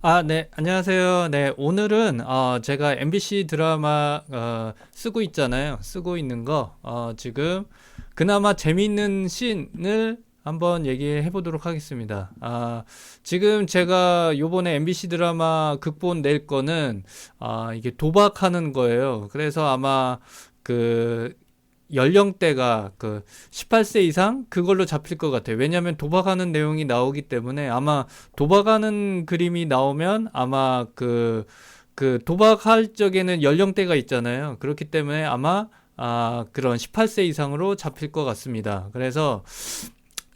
아, 네, 안녕하세요. 네, 오늘은 어, 제가 MBC 드라마 어, 쓰고 있잖아요. 쓰고 있는 거 어, 지금 그나마 재미있는 씬을 한번 얘기해 보도록 하겠습니다. 아, 지금 제가 요번에 MBC 드라마 극본 낼 거는 아, 이게 도박하는 거예요. 그래서 아마 그 연령대가 그 18세 이상 그걸로 잡힐 것 같아요. 왜냐하면 도박하는 내용이 나오기 때문에 아마 도박하는 그림이 나오면 아마 그, 그 도박할 적에는 연령대가 있잖아요. 그렇기 때문에 아마 아, 그런 18세 이상으로 잡힐 것 같습니다. 그래서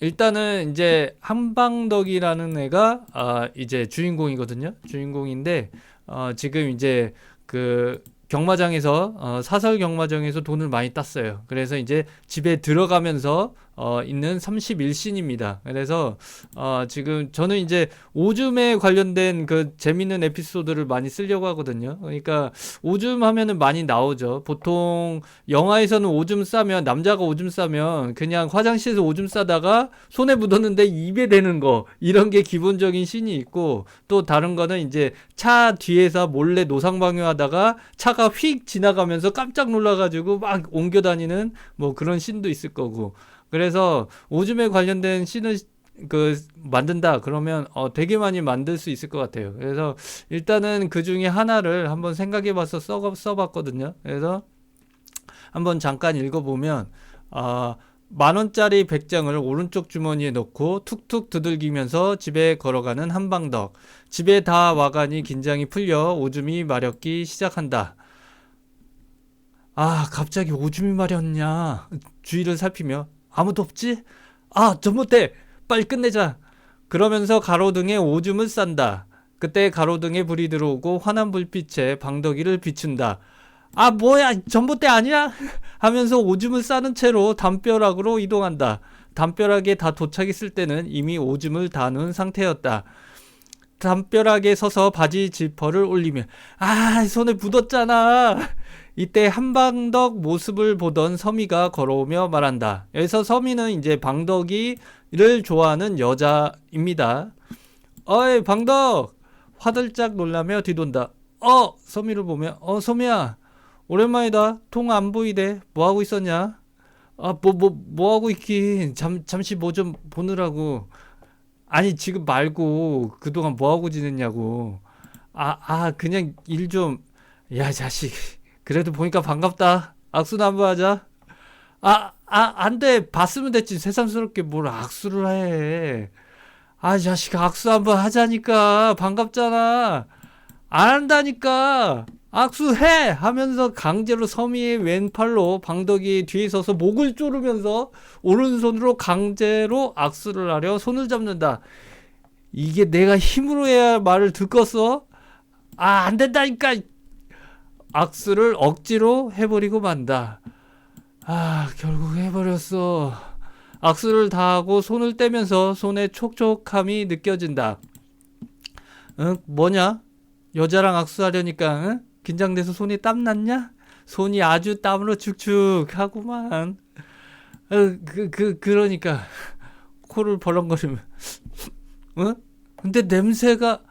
일단은 이제 한방덕이라는 애가 아, 이제 주인공이거든요. 주인공인데 어, 지금 이제 그 경마장에서 어, 사설 경마장에서 돈을 많이 땄어요. 그래서 이제 집에 들어가면서 어, 있는 31신입니다. 그래서 어, 지금 저는 이제 오줌에 관련된 그 재밌는 에피소드를 많이 쓰려고 하거든요. 그러니까 오줌 하면은 많이 나오죠. 보통 영화에서는 오줌 싸면 남자가 오줌 싸면 그냥 화장실에서 오줌 싸다가 손에 묻었는데 입에 대는 거 이런 게 기본적인 씬이 있고 또 다른 거는 이제 차 뒤에서 몰래 노상방뇨하다가 차가 휙 지나가면서 깜짝 놀라가지고 막 옮겨 다니는 뭐 그런 씬도 있을 거고 그래서 오줌에 관련된 씬을 그 만든다 그러면 어 되게 많이 만들 수 있을 것 같아요. 그래서 일단은 그 중에 하나를 한번 생각해 봐서 써 써봤거든요. 그래서 한번 잠깐 읽어보면 아만 원짜리 100장을 오른쪽 주머니에 넣고 툭툭 두들기면서 집에 걸어가는 한방덕. 집에 다 와가니 긴장이 풀려 오줌이 마렵기 시작한다. 아, 갑자기 오줌이 마렵냐. 주위를 살피며 아무도 없지? 아, 전봇대! 빨리 끝내자! 그러면서 가로등에 오줌을 싼다. 그때 가로등에 불이 들어오고 환한 불빛에 방덕이를 비춘다. 아, 뭐야, 전봇대 아니야? 하면서 오줌을 싸는 채로 담벼락으로 이동한다. 담벼락에 다 도착했을 때는 이미 오줌을 다 넣은 상태였다. 담벼락에 서서 바지 지퍼를 올리며, 아, 손에 묻었잖아. 이때 한방덕 모습을 보던 서미가 걸어오며 말한다. 여기서 서미는 이제 방덕이를 좋아하는 여자입니다. 어이, 방덕! 화들짝 놀라며 뒤돈다. 어! 서미를 보며, 어, 서미야. 오랜만이다. 통 안 보이대. 뭐 하고 있었냐? 아, 뭐, 뭐, 뭐 하고 있긴. 잠, 잠시 뭐 좀 보느라고. 아니, 지금 말고, 그동안 뭐 하고 지냈냐고. 아, 아, 그냥 일 좀, 야, 자식. 그래도 보니까 반갑다. 악수나 한번 하자. 아, 아, 안 돼. 봤으면 됐지. 새삼스럽게 뭘 악수를 해. 아, 자식, 악수 한번 하자니까. 반갑잖아. 안 한다니까. 악수해! 하면서 강제로 서미의 왼팔로 방덕이 뒤에 서서 목을 조르면서 오른손으로 강제로 악수를 하려 손을 잡는다. 이게 내가 힘으로 해야 말을 듣겠어? 아, 안 된다니까! 악수를 억지로 해버리고 만다. 아, 결국 해버렸어. 악수를 다 하고 손을 떼면서 손에 촉촉함이 느껴진다. 응? 뭐냐? 여자랑 악수하려니까, 응? 긴장돼서 손이 땀 났냐? 손이 아주 땀으로 축축 하구만. 어, 그, 그, 그러니까. 코를 벌렁거리면. 응? 근데 냄새가,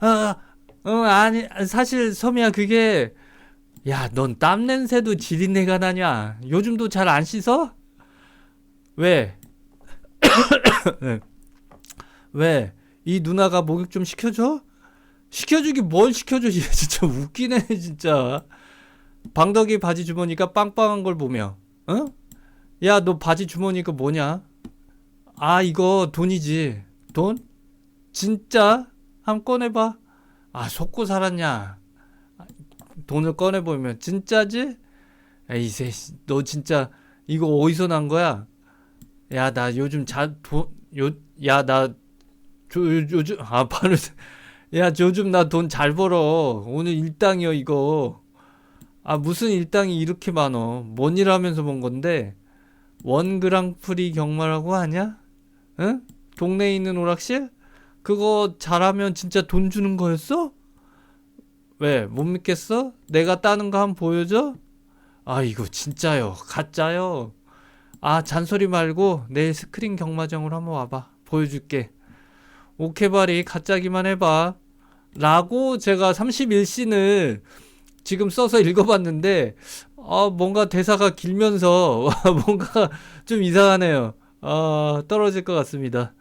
아, 어, 아니, 사실 섬이야, 그게, 야, 넌 땀 냄새도 지린내가 나냐? 요즘도 잘 안 씻어? 왜? 네. 왜? 이 누나가 목욕 좀 시켜줘? 시켜주기 뭘 시켜줘? 진짜 웃기네, 진짜. 방덕이 바지 주머니가 빵빵한 걸 보며, 어? 야, 너 바지 주머니 그 뭐냐? 아, 이거 돈이지. 돈? 진짜? 한번 꺼내봐. 아, 속고 살았냐? 돈을 꺼내 보면 진짜지? 에이세, 너 진짜 이거 어디서 난 거야? 야, 나 요즘 자, 돈, 요, 야, 나, 조, 요, 요즘, 아, 바로, 야, 요즘 나 돈 잘 벌어. 오늘 일당이요, 이거. 아, 무슨 일당이 이렇게 많어. 뭔 일 하면서 본 건데, 원 그랑프리 경마라고 하냐? 응? 동네에 있는 오락실? 그거 잘하면 진짜 돈 주는 거였어? 왜? 못 믿겠어? 내가 따는 거 한번 보여줘? 아, 이거 진짜요. 가짜요. 아, 잔소리 말고 내일 스크린 경마장으로 한번 와봐. 보여줄게. 오케바리 가짜기만 해봐. 라고 제가 31씬을 지금 써서 읽어봤는데 아, 뭔가 대사가 길면서 뭔가 좀 이상하네요. 아, 떨어질 것 같습니다.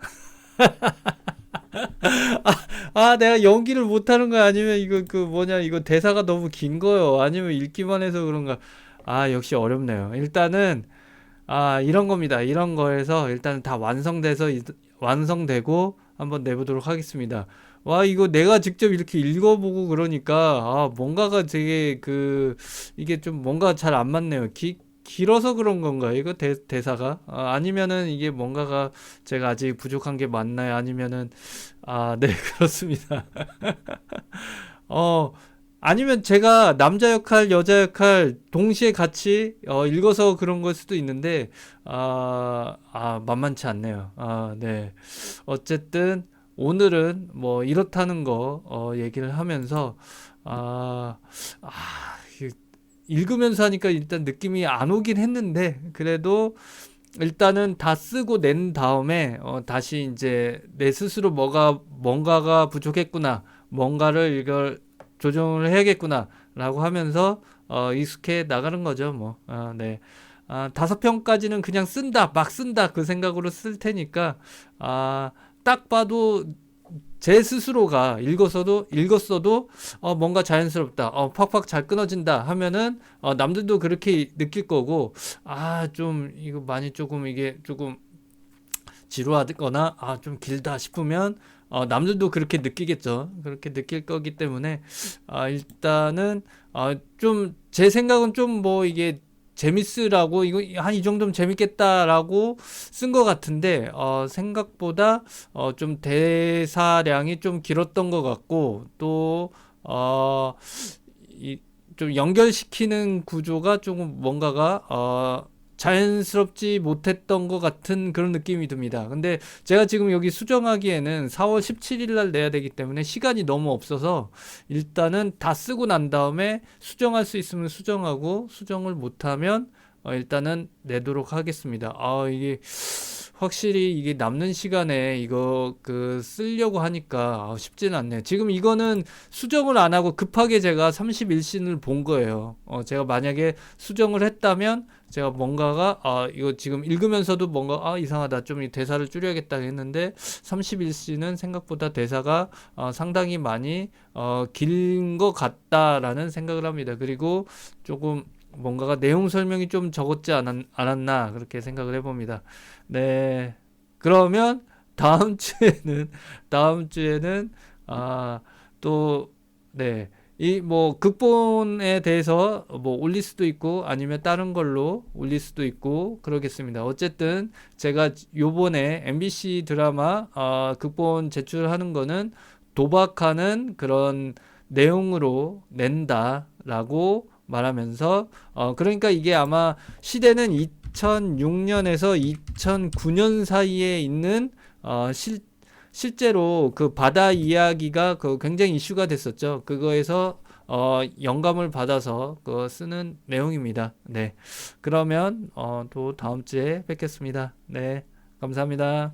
아, 아, 내가 연기를 못하는 거야? 아니면 이거 그 뭐냐, 이거 대사가 너무 긴 거요? 아니면 읽기만 해서 그런가? 아, 역시 어렵네요. 일단은, 아, 이런 겁니다. 이런 거에서 일단 다 완성돼서, 이- 완성되고 한번 내보도록 하겠습니다. 와, 이거 내가 직접 이렇게 읽어보고 그러니까, 아, 뭔가가 되게 그, 이게 좀 뭔가 잘 안 맞네요. 기, 길어서 그런 건가? 이거 대, 대사가? 아, 아니면은 이게 뭔가가 제가 아직 부족한 게 맞나요? 아니면은, 아, 네, 그렇습니다. 어, 아니면 제가 남자 역할, 여자 역할 동시에 같이 어, 읽어서 그런 걸 수도 있는데, 아, 아, 만만치 않네요. 아, 네. 어쨌든, 오늘은 뭐 이렇다는 거, 어, 얘기를 하면서, 아, 아, 이- 읽으면서 하니까 일단 느낌이 안 오긴 했는데, 그래도 일단은 다 쓰고 낸 다음에, 어, 다시 이제 내 스스로 뭐가, 뭔가가 부족했구나. 뭔가를 이걸 조정을 해야겠구나라고 하면서 어, 익숙해 나가는 거죠, 뭐. 아, 네. 아, 다섯 평까지는 그냥 쓴다, 막 쓴다 그 생각으로 쓸 테니까 아, 딱 봐도 제 스스로가 읽었어도 읽었어도 어, 뭔가 자연스럽다, 어, 팍팍 잘 끊어진다 하면은 어, 남들도 그렇게 느낄 거고 아, 좀 이거 많이 조금 이게 조금 지루하거나 아, 좀 길다 싶으면 어, 남들도 그렇게 느끼겠죠. 그렇게 느낄 거기 때문에 아, 일단은 아, 좀 제 생각은 좀 뭐 이게 재밌으라고 이거 한 이 정도면 재밌겠다라고 쓴 것 같은데 어, 생각보다 어, 좀 대사량이 좀 길었던 것 같고 또 어, 이, 좀 연결시키는 구조가 조금 뭔가가 어, 자연스럽지 못했던 것 같은 그런 느낌이 듭니다. 근데 제가 지금 여기 수정하기에는 4월 17일 날 내야 되기 때문에 시간이 너무 없어서 일단은 다 쓰고 난 다음에 수정할 수 있으면 수정하고 수정을 못하면 어, 일단은 내도록 하겠습니다. 아, 이게 확실히 이게 남는 시간에 이거 그 쓰려고 하니까 아, 쉽지는 않네요. 지금 이거는 수정을 안 하고 급하게 제가 31신을 본 거예요. 어, 제가 만약에 수정을 했다면 제가 뭔가가 아 이거 지금 읽으면서도 뭔가 아 이상하다 좀 이 대사를 줄여야겠다 했는데 31시는 생각보다 대사가 어, 상당히 많이 어, 긴 것 같다라는 생각을 합니다. 그리고 조금 뭔가가 내용 설명이 좀 적었지 않았, 않았나 그렇게 생각을 해봅니다. 네 그러면 다음 주에는 다음 주에는 아 또 네 이 뭐 극본에 대해서 뭐 올릴 수도 있고 아니면 다른 걸로 올릴 수도 있고 그러겠습니다. 어쨌든 제가 요번에 MBC 드라마 어, 극본 제출하는 거는 도박하는 그런 내용으로 낸다라고 말하면서 어 그러니까 이게 아마 시대는 2006년에서 2009년 사이에 있는 어 실, 실제로 그 바다 이야기가 그 굉장히 이슈가 됐었죠. 그거에서 어 영감을 받아서 그 쓰는 내용입니다. 네. 그러면 어 또 다음 주에 뵙겠습니다. 네. 감사합니다.